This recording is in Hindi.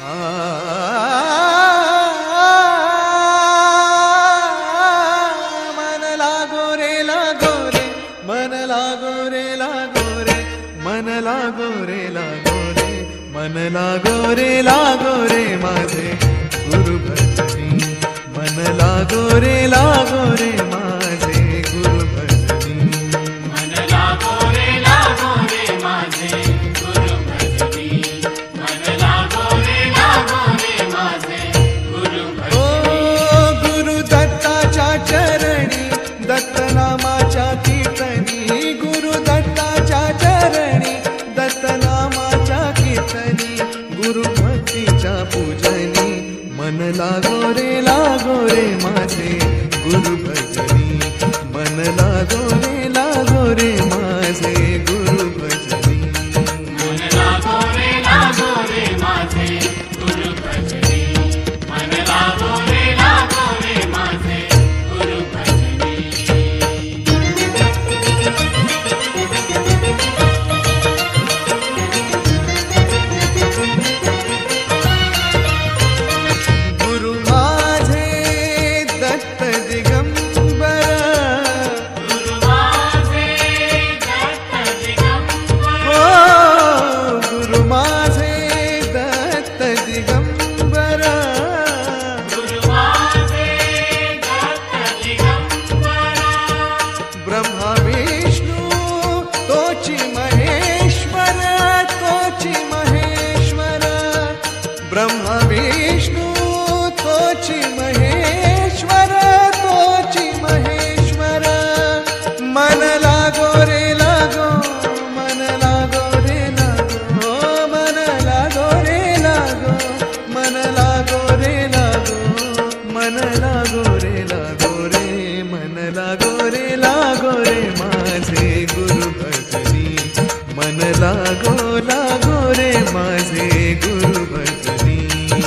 मन लागो रे मन मन मन माझे गुरु भजनी। मन लागो रे नामाच्या गुरु भक्तीच्या पूजनी. मन लागो रे लागो रे माझे गुरु भजनी मन लागो रे लागो रे माझे गुरु मन लागो रे लागो रे मन लागो रे लागो रे माझे गुरु भजनी. मन लागो लागो रे माझे गुरु भजनी.